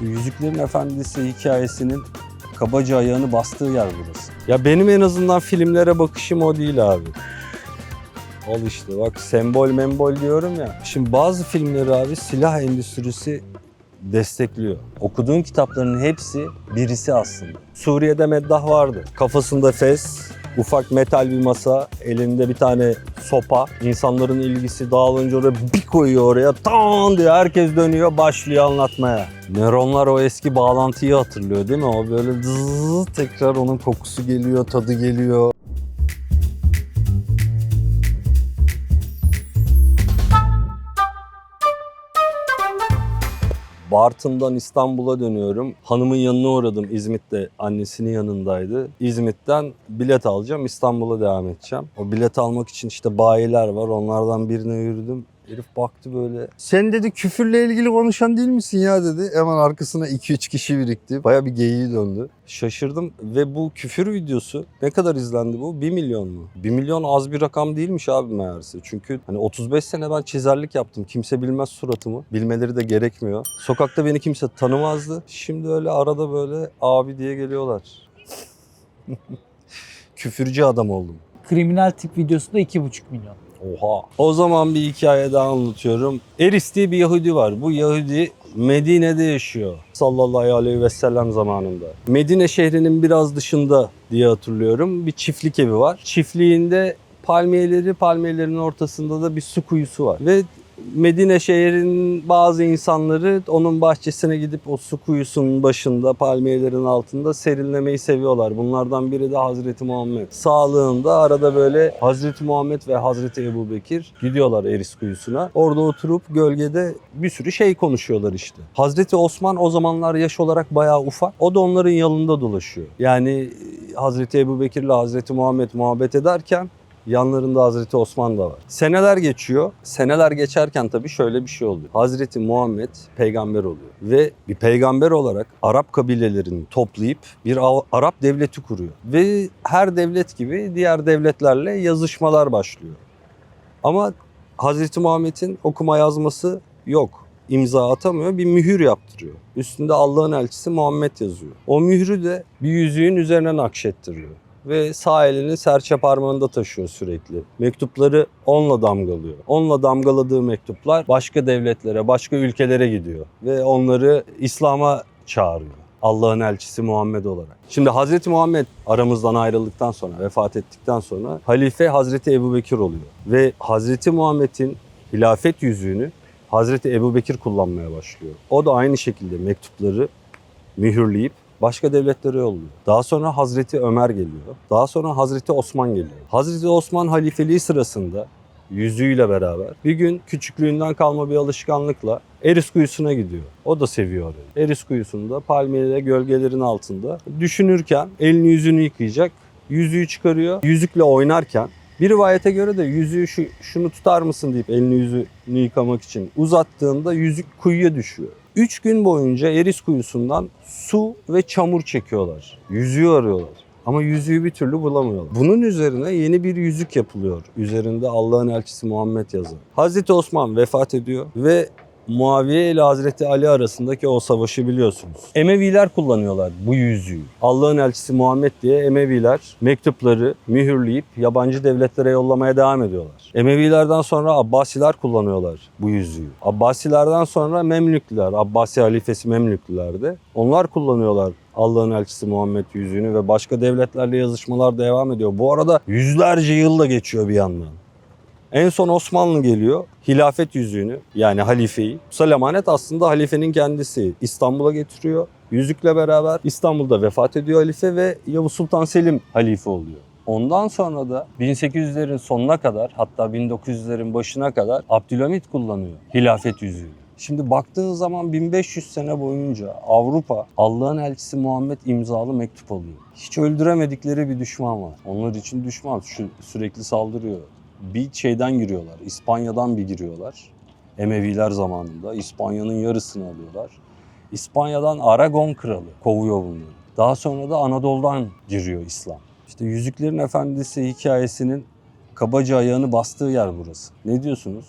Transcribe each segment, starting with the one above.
Yüzüklerin Efendisi hikayesinin kabaca ayağını bastığı yer burası. Ya benim en azından filmlere bakışım o değil abi. Al işte bak sembol membol diyorum ya. Şimdi bazı filmleri abi silah endüstrisi destekliyor. Okuduğun kitapların hepsi birisi aslında. Suriye'de meddah vardı. Kafasında fes, ufak metal bir masa, elinde bir tane sopa. İnsanların ilgisi dağılınca oraya bir koyuyor oraya. Tan diye herkes dönüyor başlıyor anlatmaya. Nöronlar o eski bağlantıyı hatırlıyor değil mi? O böyle zzz tekrar onun kokusu geliyor, tadı geliyor. Bartın'dan İstanbul'a dönüyorum. Hanımın yanına uğradım İzmit'te. Annesinin yanındaydı. İzmit'ten bilet alacağım. İstanbul'a devam edeceğim. O bilet almak için işte bayiler var. Onlardan birine yürüdüm. Herif baktı böyle. Sen dedi küfürle ilgili konuşan değil misin ya dedi. Hemen arkasına 2-3 kişi birikti. Baya bir geyiği döndü. Şaşırdım ve bu küfür videosu ne kadar izlendi bu? 1 milyon mu? 1 milyon az bir rakam değilmiş abi meğerse. Çünkü hani 35 sene ben çizerlik yaptım. Kimse bilmez suratımı. Bilmeleri de gerekmiyor. Sokakta beni kimse tanımazdı. Şimdi öyle arada böyle abi diye geliyorlar. Küfürcü adam oldum. Kriminal tip videosu da 2,5 milyon. Oha. O zaman bir hikaye daha anlatıyorum. Eris diye bir Yahudi var. Bu Yahudi Medine'de yaşıyor. Sallallahu aleyhi ve sellem zamanında. Medine şehrinin biraz dışında diye hatırlıyorum. Bir çiftlik evi var. Çiftliğinde palmiyeleri, palmiyelerin ortasında da bir su kuyusu var. Ve Medine şehrinin bazı insanları onun bahçesine gidip o su kuyusunun başında palmiyelerin altında serinlemeyi seviyorlar. Bunlardan biri de Hazreti Muhammed. Sağlığında arada böyle Hazreti Muhammed ve Hazreti Ebu Bekir gidiyorlar Eris kuyusuna. Orada oturup gölgede bir sürü şey konuşuyorlar işte. Hazreti Osman o zamanlar yaş olarak bayağı ufak. O da onların yanında dolaşıyor. Yani Hazreti Ebu Bekir ile Hazreti Muhammed muhabbet ederken Yanlarında Hazreti Osman da var. Seneler geçiyor. Seneler geçerken tabii şöyle bir şey oluyor. Hazreti Muhammed peygamber oluyor. Ve bir peygamber olarak Arap kabilelerini toplayıp bir Arap devleti kuruyor. Ve her devlet gibi diğer devletlerle yazışmalar başlıyor. Ama Hazreti Muhammed'in okuma yazması yok. İmza atamıyor, bir mühür yaptırıyor. Üstünde Allah'ın elçisi Muhammed yazıyor. O mührü de bir yüzüğün üzerine nakşettiriyor ve sağ elini serçe parmağında taşıyor sürekli. Mektupları onunla damgalıyor. Onunla damgaladığı mektuplar başka devletlere, başka ülkelere gidiyor ve onları İslam'a çağırıyor. Allah'ın elçisi Muhammed olarak. Şimdi Hazreti Muhammed aramızdan ayrıldıktan sonra, vefat ettikten sonra halife Hazreti Ebubekir oluyor. Ve Hazreti Muhammed'in hilafet yüzüğünü Hazreti Ebubekir kullanmaya başlıyor. O da aynı şekilde mektupları mühürleyip başka devletlere yolluyor. Daha sonra Hazreti Ömer geliyor. Daha sonra Hazreti Osman geliyor. Hazreti Osman halifeliği sırasında yüzüğüyle beraber bir gün küçüklüğünden kalma bir alışkanlıkla Eris kuyusuna gidiyor. O da seviyor orayı. Eris kuyusunda palmiyeler gölgelerin altında düşünürken elini yüzünü yıkayacak. Yüzüğü çıkarıyor. Yüzükle oynarken bir rivayete göre de yüzüğü şu, şunu tutar mısın deyip elini yüzünü yıkamak için uzattığında yüzük kuyuya düşüyor. Üç gün boyunca Eris kuyusundan su ve çamur çekiyorlar. Yüzüğü arıyorlar. Ama yüzüğü bir türlü bulamıyorlar. Bunun üzerine yeni bir yüzük yapılıyor. Üzerinde Allah'ın elçisi Muhammed yazı. Hazreti Osman vefat ediyor ve Muaviye ile Hazreti Ali arasındaki o savaşı biliyorsunuz. Emeviler kullanıyorlar bu yüzüğü. Allah'ın elçisi Muhammed diye Emeviler mektupları mühürleyip yabancı devletlere yollamaya devam ediyorlar. Emevilerden sonra Abbasiler kullanıyorlar bu yüzüğü. Abbasilerden sonra Memlüklüler, Abbasi halifesi Memlüklülerdi. Onlar kullanıyorlar Allah'ın elçisi Muhammed yüzüğünü ve başka devletlerle yazışmalar devam ediyor. Bu arada yüzlerce yıl da geçiyor bir yandan. En son Osmanlı geliyor. Hilafet yüzüğünü yani halifeyi. Bu emanet aslında halifenin kendisi. İstanbul'a getiriyor. Yüzükle beraber İstanbul'da vefat ediyor halife ve Yavuz Sultan Selim halife oluyor. Ondan sonra da 1800'lerin sonuna kadar hatta 1900'lerin başına kadar Abdülhamit kullanıyor hilafet yüzüğünü. Şimdi baktığın zaman 1500 sene boyunca Avrupa Allah'ın elçisi Muhammed imzalı mektup alıyor. Hiç öldüremedikleri bir düşman var. Onlar için düşman şu sürekli saldırıyor. Bir şeyden giriyorlar. İspanya'dan bir giriyorlar. Emeviler zamanında İspanya'nın yarısını alıyorlar. İspanya'dan Aragon kralı kovuyor bunları. Daha sonra da Anadolu'dan giriyor İslam. İşte Yüzüklerin Efendisi hikayesinin kabaca ayağını bastığı yer burası. Ne diyorsunuz?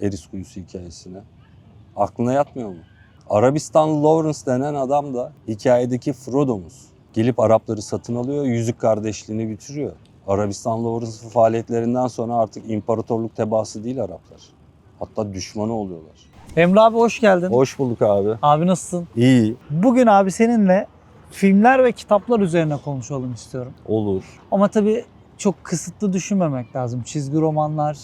Eris Kuyusu hikayesine. Aklına yatmıyor mu? Arabistan Lawrence denen adam da hikayedeki Frodo'muz. Gelip Arapları satın alıyor, yüzük kardeşliğini bitiriyor. Arabistan Lawrence'ın faaliyetlerinden sonra artık imparatorluk tebaası değil Araplar. Hatta düşmanı oluyorlar. Emre abi hoş geldin. Hoş bulduk abi. Abi nasılsın? İyi, Bugün abi seninle filmler ve kitaplar üzerine konuşalım istiyorum. olur. Ama tabii çok kısıtlı düşünmemek lazım. Çizgi romanlar,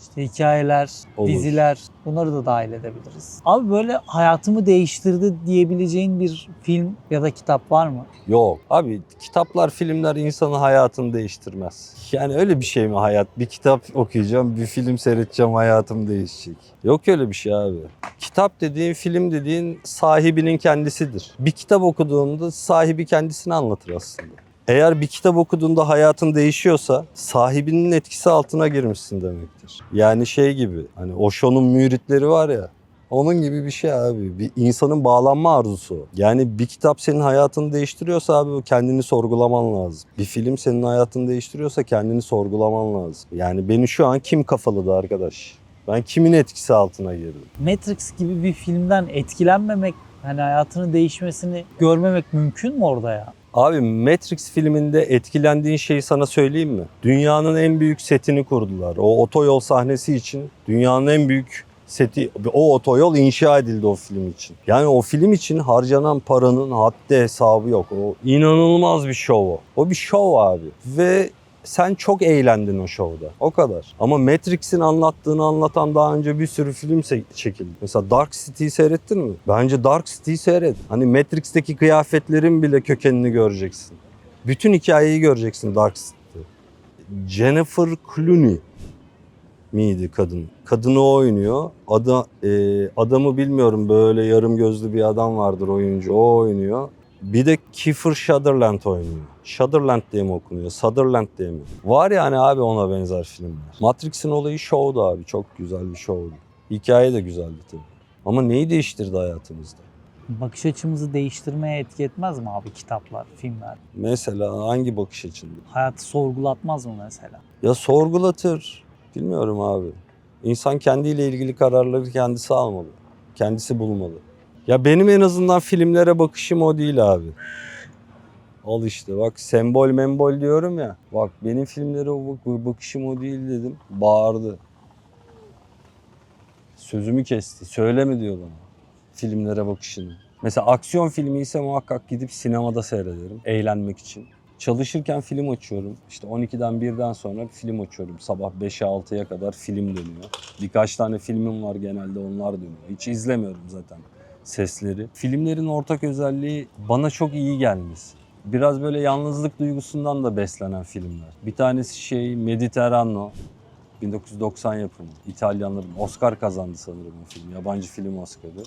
işte hikayeler, Olur. diziler bunları da dahil edebiliriz. Abi böyle hayatımı değiştirdi diyebileceğin bir film ya da kitap var mı? Yok. Abi kitaplar, filmler insanın hayatını değiştirmez. Yani öyle bir şey mi hayat? Bir kitap okuyacağım, bir film seyredeceğim, hayatım değişecek. Yok öyle bir şey abi. Kitap dediğin, film dediğin sahibinin kendisidir. Bir kitap okuduğunda sahibi kendisini anlatır aslında. Eğer bir kitap okuduğunda hayatın değişiyorsa sahibinin etkisi altına girmişsin demektir. Yani şey gibi hani Osho'nun müritleri var ya onun gibi bir şey abi. Bir insanın bağlanma arzusu. Yani bir kitap senin hayatını değiştiriyorsa abi kendini sorgulaman lazım. Bir film senin hayatını değiştiriyorsa kendini sorgulaman lazım. Yani beni şu an kim kafaladı arkadaş? Ben kimin etkisi altına girdim? Matrix gibi bir filmden etkilenmemek, hani hayatının değişmesini görmemek mümkün mü orada ya? Abi Matrix filminde etkilendiğin şeyi sana söyleyeyim mi? Dünyanın en büyük setini kurdular. O otoyol sahnesi için dünyanın en büyük seti, o otoyol inşa edildi o film için. Yani o film için harcanan paranın haddi hesabı yok. O inanılmaz bir şov o. O bir şov abi. Ve sen çok eğlendin o şovda. O kadar. Ama Matrix'in anlattığını anlatan daha önce bir sürü film çekildi. Mesela Dark City'yi seyrettin mi? Bence Dark City'yi seyret. Hani Matrix'teki kıyafetlerin bile kökenini göreceksin. Bütün hikayeyi göreceksin Dark City'de. Jennifer Clooney miydi kadın? Kadını oynuyor. Ada, e, adamı bilmiyorum böyle yarım gözlü bir adam vardır oyuncu. O oynuyor. Bir de Kiefer Sutherland oynuyor. Sutherland diye mi okunuyor? Sutherland diye mi? Var yani abi ona benzer filmler. Matrix'in olayı şovdu abi. Çok güzel bir şovdu. Hikaye de güzeldi tabii. Ama neyi değiştirdi hayatımızda? Bakış açımızı değiştirmeye etki etmez mi abi kitaplar, filmler? Mesela hangi bakış açında? Hayatı sorgulatmaz mı mesela? Ya sorgulatır. Bilmiyorum abi. İnsan kendiyle ilgili kararları kendisi almalı. Kendisi bulmalı. Ya benim en azından filmlere bakışım o değil abi. Al işte bak sembol membol diyorum ya. Bak benim filmlere o bak- bakışım o değil dedim. Bağırdı. Sözümü kesti. Söyleme diyor bana. Filmlere bakışını. Mesela aksiyon filmi ise muhakkak gidip sinemada seyrederim. Eğlenmek için. Çalışırken film açıyorum. İşte 12'den 1'den sonra film açıyorum. Sabah 5'e 6'ya kadar film dönüyor. Birkaç tane filmim var genelde onlar dönüyor. Hiç izlemiyorum zaten sesleri. Filmlerin ortak özelliği bana çok iyi gelmesi. Biraz böyle yalnızlık duygusundan da beslenen filmler. Bir tanesi şey Mediterrano. 1990 yapımı. İtalyanların Oscar kazandı sanırım o film. Yabancı film Oscar'ı.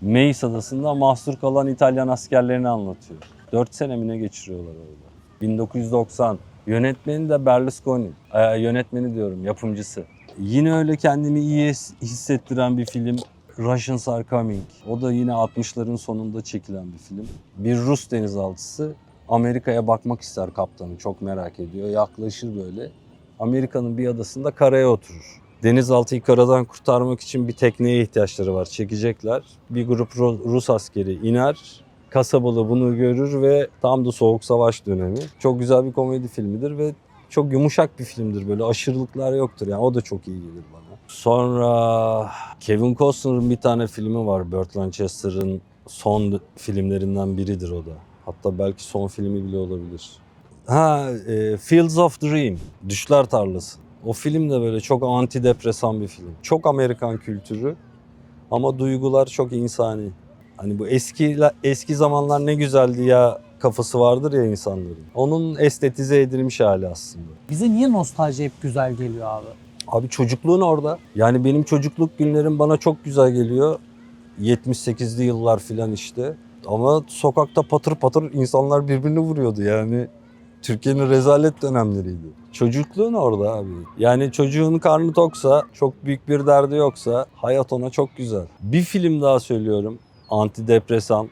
Meis Adası'nda mahsur kalan İtalyan askerlerini anlatıyor. 4 sene mi ne geçiriyorlar orada. 1990. Yönetmeni de Berlusconi. Ee, yönetmeni diyorum, yapımcısı. Yine öyle kendimi iyi his- hissettiren bir film. Russians Are Coming. O da yine 60'ların sonunda çekilen bir film. Bir Rus denizaltısı Amerika'ya bakmak ister kaptanı. Çok merak ediyor. Yaklaşır böyle. Amerika'nın bir adasında karaya oturur. Denizaltıyı karadan kurtarmak için bir tekneye ihtiyaçları var. Çekecekler. Bir grup Ru- Rus askeri iner. Kasabalı bunu görür ve tam da soğuk savaş dönemi. Çok güzel bir komedi filmidir ve çok yumuşak bir filmdir. Böyle aşırılıklar yoktur. Yani o da çok iyi gelir bana. Sonra Kevin Costner'ın bir tane filmi var. Burt Lancaster'ın son filmlerinden biridir o da. Hatta belki son filmi bile olabilir. Ha, e, Fields of Dream, Düşler Tarlası. O film de böyle çok antidepresan bir film. Çok Amerikan kültürü ama duygular çok insani. Hani bu eski eski zamanlar ne güzeldi ya kafası vardır ya insanların. Onun estetize edilmiş hali aslında. Bize niye nostalji hep güzel geliyor abi? Abi çocukluğun orada. Yani benim çocukluk günlerim bana çok güzel geliyor. 78'li yıllar filan işte. Ama sokakta patır patır insanlar birbirini vuruyordu yani. Türkiye'nin rezalet dönemleriydi. Çocukluğun orada abi. Yani çocuğun karnı toksa, çok büyük bir derdi yoksa hayat ona çok güzel. Bir film daha söylüyorum. Antidepresan.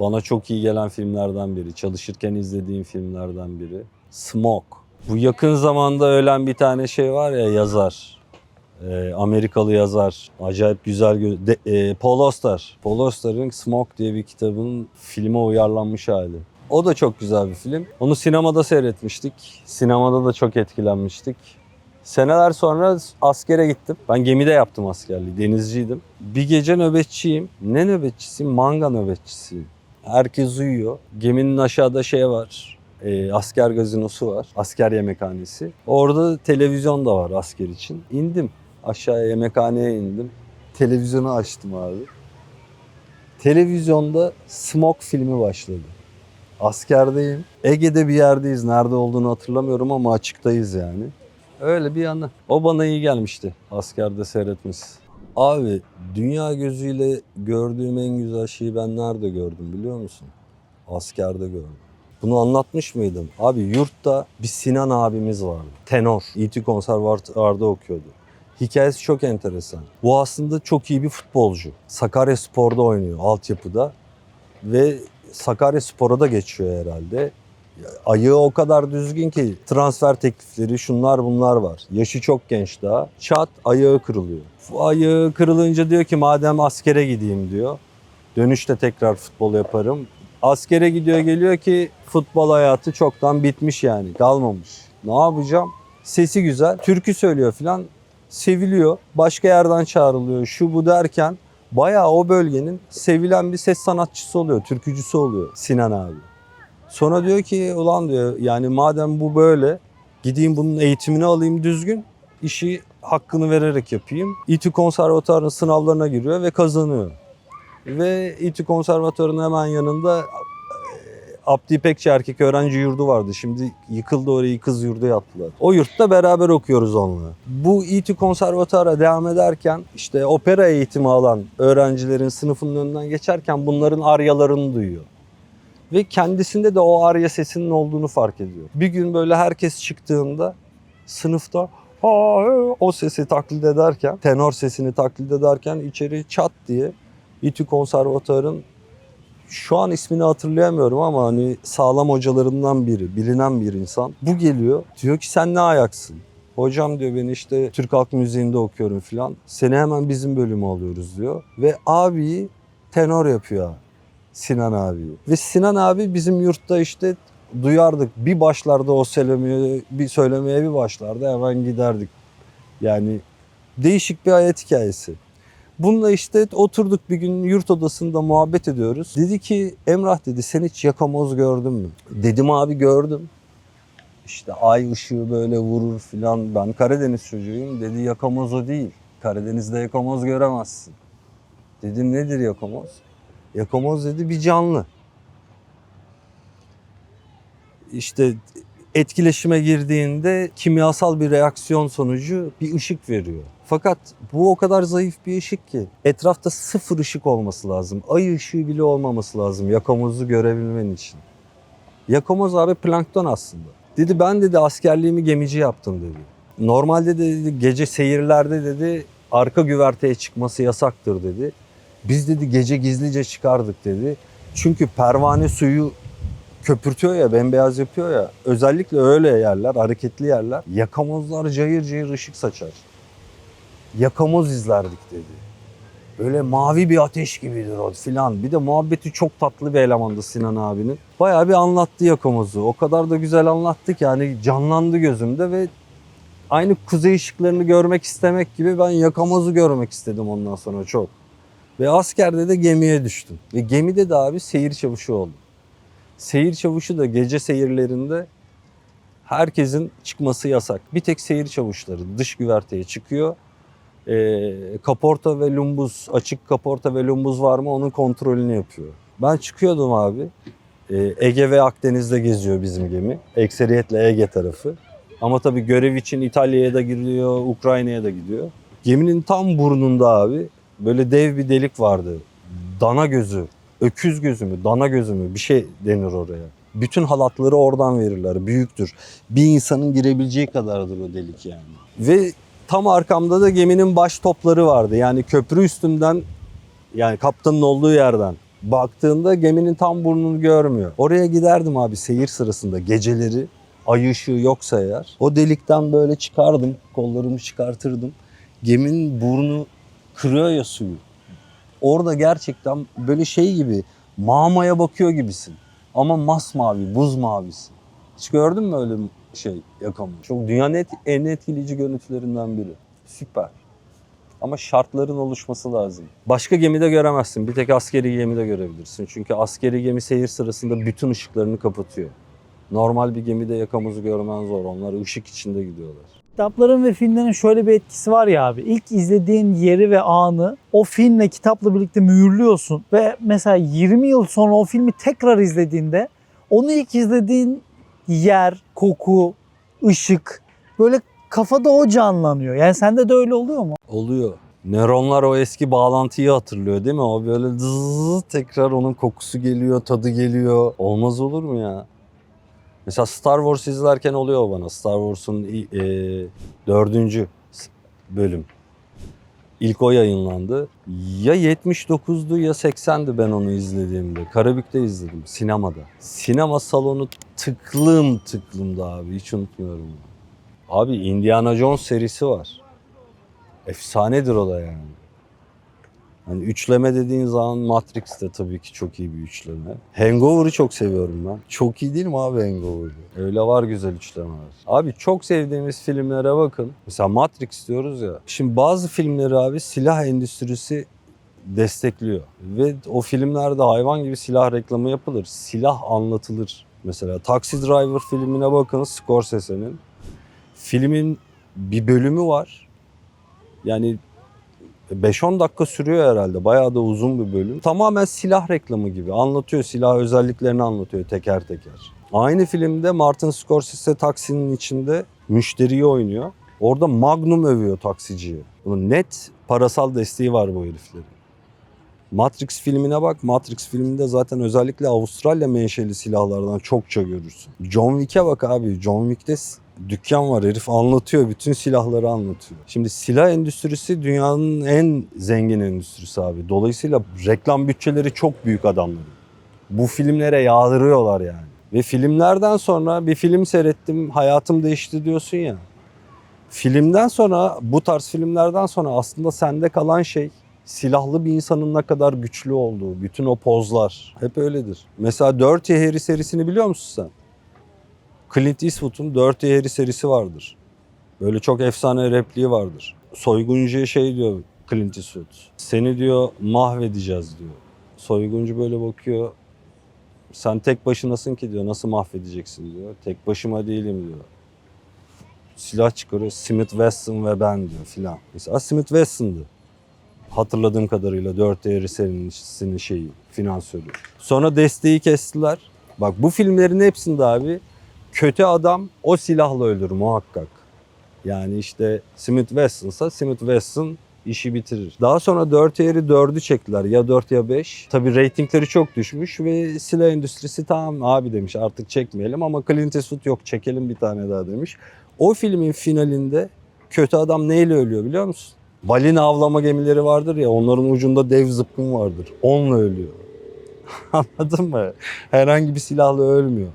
Bana çok iyi gelen filmlerden biri. Çalışırken izlediğim filmlerden biri. Smoke. Bu yakın zamanda ölen bir tane şey var ya yazar. Ee, Amerikalı yazar. Acayip güzel. gö- de- e, Paul Auster. Paul Auster'ın Smoke diye bir kitabının filme uyarlanmış hali. O da çok güzel bir film. Onu sinemada seyretmiştik. Sinemada da çok etkilenmiştik. Seneler sonra askere gittim. Ben gemide yaptım askerliği. Denizciydim. Bir gece nöbetçiyim. Ne nöbetçisiyim? Manga nöbetçisiyim. Herkes uyuyor. Geminin aşağıda şey var. e, asker gazinosu var. Asker yemekhanesi. Orada televizyon da var asker için. İndim. Aşağıya yemekhaneye indim. Televizyonu açtım abi. Televizyonda Smoke filmi başladı. Askerdeyim. Ege'de bir yerdeyiz. Nerede olduğunu hatırlamıyorum ama açıktayız yani. Öyle bir yanı. O bana iyi gelmişti askerde seyretmesi. Abi dünya gözüyle gördüğüm en güzel şeyi ben nerede gördüm biliyor musun? Askerde gördüm. Bunu anlatmış mıydım? Abi yurtta bir Sinan abimiz vardı. Tenor. İT konservatuarda okuyordu. Hikayesi çok enteresan. Bu aslında çok iyi bir futbolcu. Sakarya Spor'da oynuyor altyapıda. Ve Sakarya Spor'a da geçiyor herhalde. Ayağı o kadar düzgün ki transfer teklifleri şunlar bunlar var. Yaşı çok genç daha. Çat ayağı kırılıyor. Ayağı kırılınca diyor ki madem askere gideyim diyor. Dönüşte tekrar futbol yaparım. Askere gidiyor geliyor ki futbol hayatı çoktan bitmiş yani kalmamış. Ne yapacağım? Sesi güzel. Türkü söylüyor filan. Seviliyor. Başka yerden çağrılıyor. Şu bu derken bayağı o bölgenin sevilen bir ses sanatçısı oluyor. Türkücüsü oluyor Sinan abi. Sonra diyor ki ulan diyor yani madem bu böyle gideyim bunun eğitimini alayım düzgün işi hakkını vererek yapayım. İTÜ konservatuarının sınavlarına giriyor ve kazanıyor. Ve İTÜ konservatuarının hemen yanında e, Abdi İpekçi erkek öğrenci yurdu vardı. Şimdi yıkıldı orayı kız yurdu yaptılar. O yurtta beraber okuyoruz onunla. Bu İTÜ konservatuara devam ederken işte opera eğitimi alan öğrencilerin sınıfının önünden geçerken bunların aryalarını duyuyor ve kendisinde de o arya sesinin olduğunu fark ediyor. Bir gün böyle herkes çıktığında sınıfta o sesi taklit ederken, tenor sesini taklit ederken içeri çat diye İTÜ Konservatuar'ın şu an ismini hatırlayamıyorum ama hani sağlam hocalarından biri, bilinen bir insan. Bu geliyor. Diyor ki sen ne ayaksın? Hocam diyor ben işte Türk Halk Müziği'nde okuyorum filan. Seni hemen bizim bölümü alıyoruz diyor. Ve abiyi tenor yapıyor. Sinan abi. Ve Sinan abi bizim yurtta işte duyardık. Bir başlarda o söylemeye, bir söylemeye bir başlarda hemen giderdik. Yani değişik bir hayat hikayesi. Bununla işte oturduk bir gün yurt odasında muhabbet ediyoruz. Dedi ki Emrah dedi sen hiç yakamoz gördün mü? Dedim abi gördüm. İşte ay ışığı böyle vurur filan. Ben Karadeniz çocuğuyum. Dedi yakamoz o değil. Karadeniz'de yakamoz göremezsin. Dedim nedir yakamoz? Yakamoz dedi bir canlı. İşte etkileşime girdiğinde kimyasal bir reaksiyon sonucu bir ışık veriyor. Fakat bu o kadar zayıf bir ışık ki etrafta sıfır ışık olması lazım. Ay ışığı bile olmaması lazım yakamozu görebilmen için. Yakamoz abi plankton aslında. Dedi ben dedi askerliğimi gemici yaptım dedi. Normalde de dedi gece seyirlerde dedi arka güverteye çıkması yasaktır dedi. Biz dedi gece gizlice çıkardık dedi. Çünkü pervane suyu köpürtüyor ya, bembeyaz yapıyor ya. Özellikle öyle yerler, hareketli yerler. Yakamozlar cayır cayır ışık saçar. Yakamoz izlerdik dedi. Böyle mavi bir ateş gibidir o filan. Bir de muhabbeti çok tatlı bir elemandı Sinan abinin. Bayağı bir anlattı Yakamoz'u. O kadar da güzel anlattı ki yani canlandı gözümde ve aynı kuzey ışıklarını görmek istemek gibi ben Yakamoz'u görmek istedim ondan sonra çok. Ve askerde de gemiye düştüm. Ve gemide de abi seyir çavuşu oldum. Seyir çavuşu da gece seyirlerinde herkesin çıkması yasak. Bir tek seyir çavuşları dış güverteye çıkıyor. Ee, kaporta ve lumbuz, açık kaporta ve lumbuz var mı onun kontrolünü yapıyor. Ben çıkıyordum abi. Ee, Ege ve Akdeniz'de geziyor bizim gemi. Ekseriyetle Ege tarafı. Ama tabii görev için İtalya'ya da gidiyor, Ukrayna'ya da gidiyor. Geminin tam burnunda abi böyle dev bir delik vardı. Dana gözü, öküz gözü mü, dana gözü mü bir şey denir oraya. Bütün halatları oradan verirler. Büyüktür. Bir insanın girebileceği kadardır o delik yani. Ve tam arkamda da geminin baş topları vardı. Yani köprü üstünden yani kaptanın olduğu yerden baktığında geminin tam burnunu görmüyor. Oraya giderdim abi seyir sırasında geceleri ay ışığı yoksa eğer. O delikten böyle çıkardım, kollarımı çıkartırdım. geminin burnu kırıyor ya suyu. Orada gerçekten böyle şey gibi mağmaya bakıyor gibisin. Ama masmavi, buz mavisi. Hiç gördün mü öyle şey yakamı? Çok dünyanın et- en etkileyici görüntülerinden biri. Süper. Ama şartların oluşması lazım. Başka gemide göremezsin. Bir tek askeri gemide görebilirsin. Çünkü askeri gemi seyir sırasında bütün ışıklarını kapatıyor. Normal bir gemide yakamozu görmen zor. Onlar ışık içinde gidiyorlar. Kitapların ve filmlerin şöyle bir etkisi var ya abi. İlk izlediğin yeri ve anı o filmle kitapla birlikte mühürlüyorsun ve mesela 20 yıl sonra o filmi tekrar izlediğinde onu ilk izlediğin yer, koku, ışık böyle kafada o canlanıyor. Yani sende de öyle oluyor mu? Oluyor. Nöronlar o eski bağlantıyı hatırlıyor değil mi? O böyle zzz tekrar onun kokusu geliyor, tadı geliyor. Olmaz olur mu ya? Mesela Star Wars izlerken oluyor bana. Star Wars'un e, dördüncü bölüm. İlk o yayınlandı. Ya 79'du ya 80'di ben onu izlediğimde. Karabük'te izledim sinemada. Sinema salonu tıklım tıklımdı abi hiç unutmuyorum. Abi Indiana Jones serisi var. Efsanedir o da yani. Hani üçleme dediğin zaman Matrix de tabii ki çok iyi bir üçleme. Hangover'ı çok seviyorum ben. Çok iyi değil mi abi Hangover'ı? Öyle var güzel üçlemeler. Abi çok sevdiğimiz filmlere bakın. Mesela Matrix diyoruz ya. Şimdi bazı filmleri abi silah endüstrisi destekliyor. Ve o filmlerde hayvan gibi silah reklamı yapılır. Silah anlatılır. Mesela Taxi Driver filmine bakın Scorsese'nin. Filmin bir bölümü var. Yani 5-10 dakika sürüyor herhalde. Bayağı da uzun bir bölüm. Tamamen silah reklamı gibi. Anlatıyor silah özelliklerini anlatıyor teker teker. Aynı filmde Martin Scorsese taksinin içinde müşteriyi oynuyor. Orada Magnum övüyor taksiciyi. Bunun net parasal desteği var bu heriflerin. Matrix filmine bak. Matrix filminde zaten özellikle Avustralya menşeli silahlardan çokça görürsün. John Wick'e bak abi. John Wick'te dükkan var. Herif anlatıyor. Bütün silahları anlatıyor. Şimdi silah endüstrisi dünyanın en zengin endüstrisi abi. Dolayısıyla reklam bütçeleri çok büyük adamların. Bu filmlere yağdırıyorlar yani. Ve filmlerden sonra bir film seyrettim, hayatım değişti diyorsun ya. Filmden sonra, bu tarz filmlerden sonra aslında sende kalan şey silahlı bir insanın ne kadar güçlü olduğu, bütün o pozlar hep öyledir. Mesela Dirty Harry serisini biliyor musun sen? Clint Eastwood'un Dirty Harry serisi vardır. Böyle çok efsane repliği vardır. Soyguncuya şey diyor Clint Eastwood. Seni diyor mahvedeceğiz diyor. Soyguncu böyle bakıyor. Sen tek başınasın ki diyor. Nasıl mahvedeceksin diyor. Tek başıma değilim diyor. Silah çıkarıyor. Smith Wesson ve ben diyor filan. Mesela Smith Wesson'dı hatırladığım kadarıyla 4 değeri serisinin şeyi, finansörü. Sonra desteği kestiler. Bak bu filmlerin hepsinde abi kötü adam o silahla öldür muhakkak. Yani işte Smith Wesson'sa Smith Wesson işi bitirir. Daha sonra 4 yeri 4'ü çektiler. Ya 4 ya 5. Tabii reytingleri çok düşmüş ve silah endüstrisi tamam abi demiş artık çekmeyelim ama Clint Eastwood yok çekelim bir tane daha demiş. O filmin finalinde kötü adam neyle ölüyor biliyor musun? Balina avlama gemileri vardır ya onların ucunda dev zıpkın vardır. Onunla ölüyor. Anladın mı? Herhangi bir silahla ölmüyor.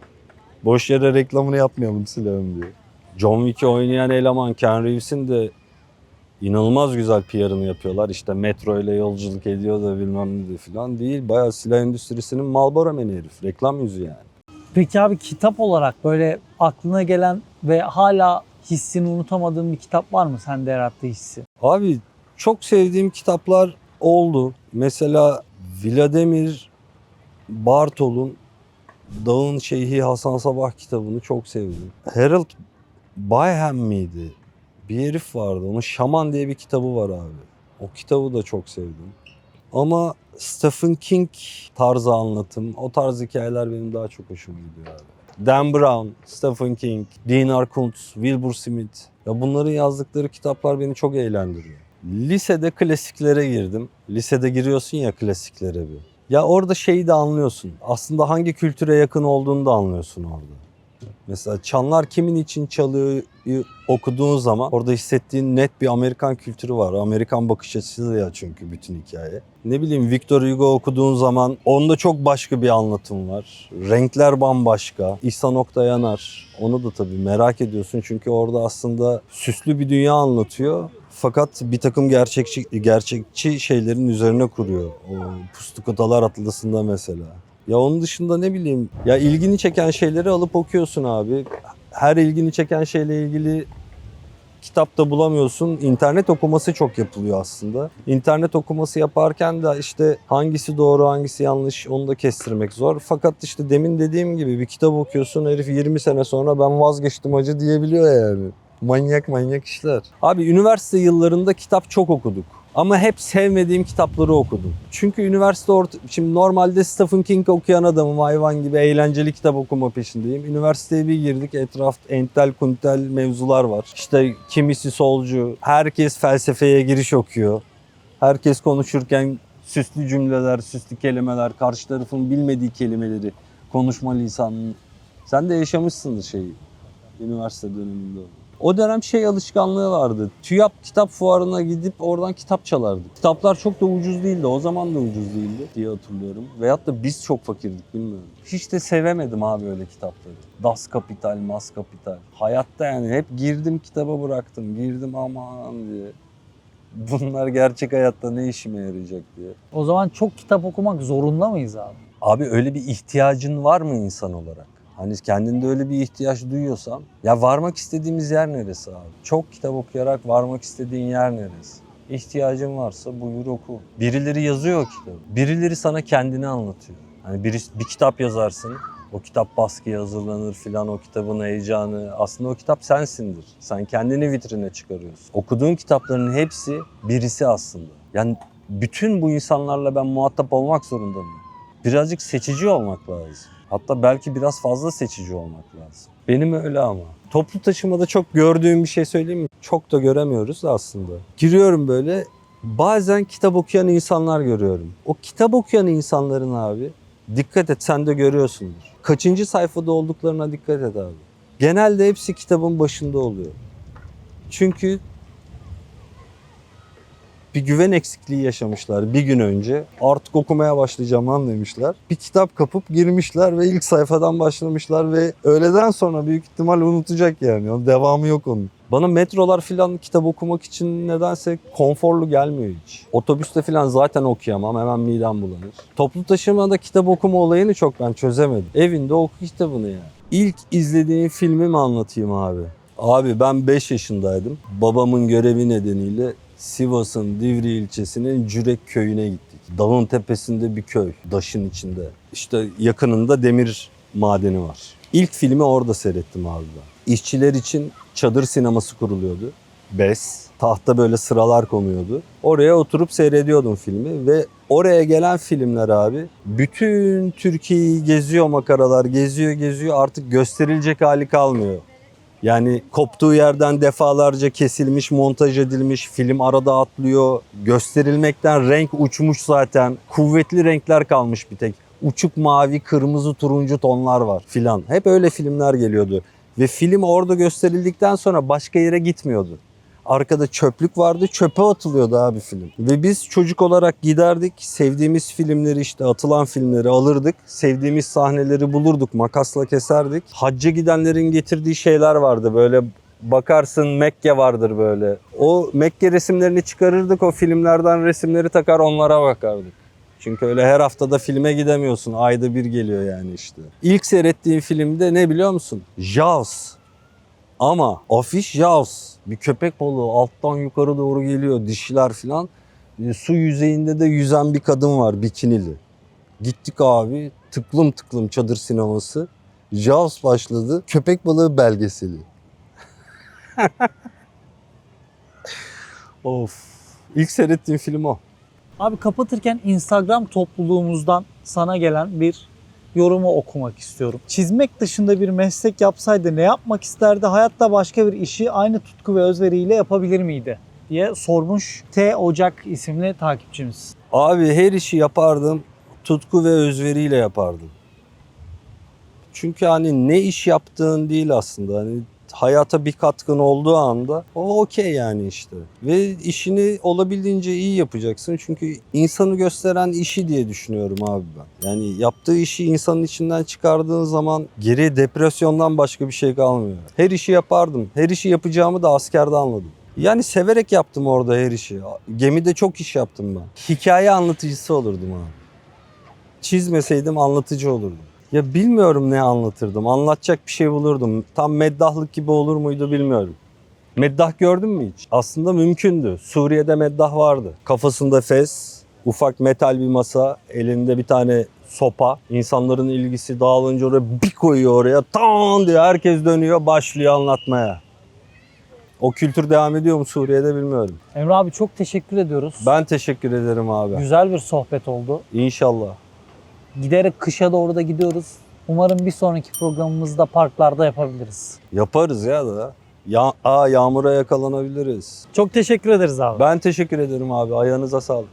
Boş yere reklamını yapmayalım silahın diye. John Wick'i oynayan eleman Ken Reeves'in de inanılmaz güzel PR'ını yapıyorlar. İşte metro ile yolculuk ediyor da bilmem ne de falan değil. Bayağı silah endüstrisinin Marlboro meni herif. Reklam yüzü yani. Peki abi kitap olarak böyle aklına gelen ve hala hissini unutamadığın bir kitap var mı sende yarattığı hissi? Abi çok sevdiğim kitaplar oldu. Mesela Vladimir Bartol'un Dağın Şeyhi Hasan Sabah kitabını çok sevdim. Harold Bayham miydi? Bir herif vardı. Onun Şaman diye bir kitabı var abi. O kitabı da çok sevdim. Ama Stephen King tarzı anlatım, o tarz hikayeler benim daha çok hoşuma gidiyor abi. Dan Brown, Stephen King, Dean Arkuntz, Wilbur Smith. Ya bunların yazdıkları kitaplar beni çok eğlendiriyor. Lisede klasiklere girdim. Lisede giriyorsun ya klasiklere bir. Ya orada şeyi de anlıyorsun. Aslında hangi kültüre yakın olduğunu da anlıyorsun orada. Mesela Çanlar Kimin için Çalıyor okuduğun zaman orada hissettiğin net bir Amerikan kültürü var. Amerikan bakış açısı ya çünkü bütün hikaye. Ne bileyim Victor Hugo okuduğun zaman onda çok başka bir anlatım var. Renkler bambaşka. İhsan Oktay Yanar. Onu da tabii merak ediyorsun çünkü orada aslında süslü bir dünya anlatıyor. Fakat bir takım gerçekçi gerçekçi şeylerin üzerine kuruyor. O Puslu Kıtalar Atlası'nda mesela. Ya onun dışında ne bileyim ya ilgini çeken şeyleri alıp okuyorsun abi. Her ilgini çeken şeyle ilgili kitapta bulamıyorsun. İnternet okuması çok yapılıyor aslında. İnternet okuması yaparken de işte hangisi doğru hangisi yanlış onu da kestirmek zor. Fakat işte demin dediğim gibi bir kitap okuyorsun herif 20 sene sonra ben vazgeçtim acı diyebiliyor yani. Manyak manyak işler. Abi üniversite yıllarında kitap çok okuduk. Ama hep sevmediğim kitapları okudum. Çünkü üniversite orta... Şimdi normalde Stephen King okuyan adamım hayvan gibi eğlenceli kitap okuma peşindeyim. Üniversiteye bir girdik etraf entel kuntel mevzular var. İşte kimisi solcu, herkes felsefeye giriş okuyor. Herkes konuşurken süslü cümleler, süslü kelimeler, karşı tarafın bilmediği kelimeleri konuşma lisanını. Sen de yaşamışsındır şeyi üniversite döneminde. O dönem şey alışkanlığı vardı. TÜYAP kitap fuarına gidip oradan kitap çalardık. Kitaplar çok da ucuz değildi. O zaman da ucuz değildi diye hatırlıyorum. Veyahut da biz çok fakirdik bilmiyorum. Hiç de sevemedim abi öyle kitapları. Das Kapital, Mas Kapital. Hayatta yani hep girdim kitaba bıraktım. Girdim aman diye. Bunlar gerçek hayatta ne işime yarayacak diye. O zaman çok kitap okumak zorunda mıyız abi? Abi öyle bir ihtiyacın var mı insan olarak? Hani kendinde öyle bir ihtiyaç duyuyorsan ya varmak istediğimiz yer neresi abi? Çok kitap okuyarak varmak istediğin yer neresi? İhtiyacın varsa buyur oku. Birileri yazıyor kitabı. Birileri sana kendini anlatıyor. Hani bir, bir kitap yazarsın. O kitap baskıya hazırlanır filan o kitabın heyecanı. Aslında o kitap sensindir. Sen kendini vitrine çıkarıyorsun. Okuduğun kitapların hepsi birisi aslında. Yani bütün bu insanlarla ben muhatap olmak zorunda mıyım? Birazcık seçici olmak lazım. Hatta belki biraz fazla seçici olmak lazım. Benim öyle ama. Toplu taşımada çok gördüğüm bir şey söyleyeyim mi? Çok da göremiyoruz aslında. Giriyorum böyle bazen kitap okuyan insanlar görüyorum. O kitap okuyan insanların abi dikkat et sen de görüyorsundur. Kaçıncı sayfada olduklarına dikkat et abi. Genelde hepsi kitabın başında oluyor. Çünkü bir güven eksikliği yaşamışlar bir gün önce. Artık okumaya başlayacağım lan. Bir kitap kapıp girmişler ve ilk sayfadan başlamışlar ve öğleden sonra büyük ihtimal unutacak yani. Devamı yok onun. Bana metrolar filan kitap okumak için nedense konforlu gelmiyor hiç. Otobüste filan zaten okuyamam. Hemen midem bulanır. Toplu taşımada kitap okuma olayını çok ben çözemedim. Evinde oku kitabını ya. İlk izlediğin filmi mi anlatayım abi? Abi ben 5 yaşındaydım. Babamın görevi nedeniyle Sivas'ın Divri ilçesinin Cürek köyüne gittik. Dağın tepesinde bir köy, daşın içinde. İşte yakınında demir madeni var. İlk filmi orada seyrettim abi ben. İşçiler için çadır sineması kuruluyordu. BES. Tahta böyle sıralar konuyordu. Oraya oturup seyrediyordum filmi ve oraya gelen filmler abi bütün Türkiye'yi geziyor makaralar, geziyor geziyor artık gösterilecek hali kalmıyor. Yani koptuğu yerden defalarca kesilmiş, montaj edilmiş, film arada atlıyor. Gösterilmekten renk uçmuş zaten. Kuvvetli renkler kalmış bir tek. Uçuk mavi, kırmızı, turuncu tonlar var filan. Hep öyle filmler geliyordu. Ve film orada gösterildikten sonra başka yere gitmiyordu. Arkada çöplük vardı, çöpe atılıyordu abi film. Ve biz çocuk olarak giderdik, sevdiğimiz filmleri işte atılan filmleri alırdık. Sevdiğimiz sahneleri bulurduk, makasla keserdik. Hacca gidenlerin getirdiği şeyler vardı böyle bakarsın Mekke vardır böyle. O Mekke resimlerini çıkarırdık, o filmlerden resimleri takar onlara bakardık. Çünkü öyle her haftada filme gidemiyorsun. Ayda bir geliyor yani işte. İlk seyrettiğim filmde ne biliyor musun? Jaws. Ama afiş Jaws. Bir köpek balığı alttan yukarı doğru geliyor. Dişiler falan. E, Su yüzeyinde de yüzen bir kadın var bikinili. Gittik abi tıklım tıklım çadır sineması. Jaws başladı. Köpek balığı belgeseli. of. İlk seyrettiğim film o. Abi kapatırken Instagram topluluğumuzdan sana gelen bir yorumu okumak istiyorum. Çizmek dışında bir meslek yapsaydı ne yapmak isterdi? Hayatta başka bir işi aynı tutku ve özveriyle yapabilir miydi? diye sormuş T Ocak isimli takipçimiz. Abi her işi yapardım. Tutku ve özveriyle yapardım. Çünkü hani ne iş yaptığın değil aslında. Hani hayata bir katkın olduğu anda o okey yani işte. Ve işini olabildiğince iyi yapacaksın. Çünkü insanı gösteren işi diye düşünüyorum abi ben. Yani yaptığı işi insanın içinden çıkardığın zaman geriye depresyondan başka bir şey kalmıyor. Her işi yapardım. Her işi yapacağımı da askerde anladım. Yani severek yaptım orada her işi. Gemide çok iş yaptım ben. Hikaye anlatıcısı olurdum abi. Çizmeseydim anlatıcı olurdum. Ya bilmiyorum ne anlatırdım. Anlatacak bir şey bulurdum. Tam meddahlık gibi olur muydu bilmiyorum. Meddah gördün mü hiç? Aslında mümkündü. Suriye'de meddah vardı. Kafasında fes, ufak metal bir masa, elinde bir tane sopa. İnsanların ilgisi dağılınca oraya bir koyuyor oraya. Tan diye herkes dönüyor başlıyor anlatmaya. O kültür devam ediyor mu Suriye'de bilmiyorum. Emre abi çok teşekkür ediyoruz. Ben teşekkür ederim abi. Güzel bir sohbet oldu. İnşallah. Giderek kışa doğru da gidiyoruz. Umarım bir sonraki programımızda parklarda yapabiliriz. Yaparız ya da. Ya, aa, yağmura yakalanabiliriz. Çok teşekkür ederiz abi. Ben teşekkür ederim abi. Ayağınıza sağlık.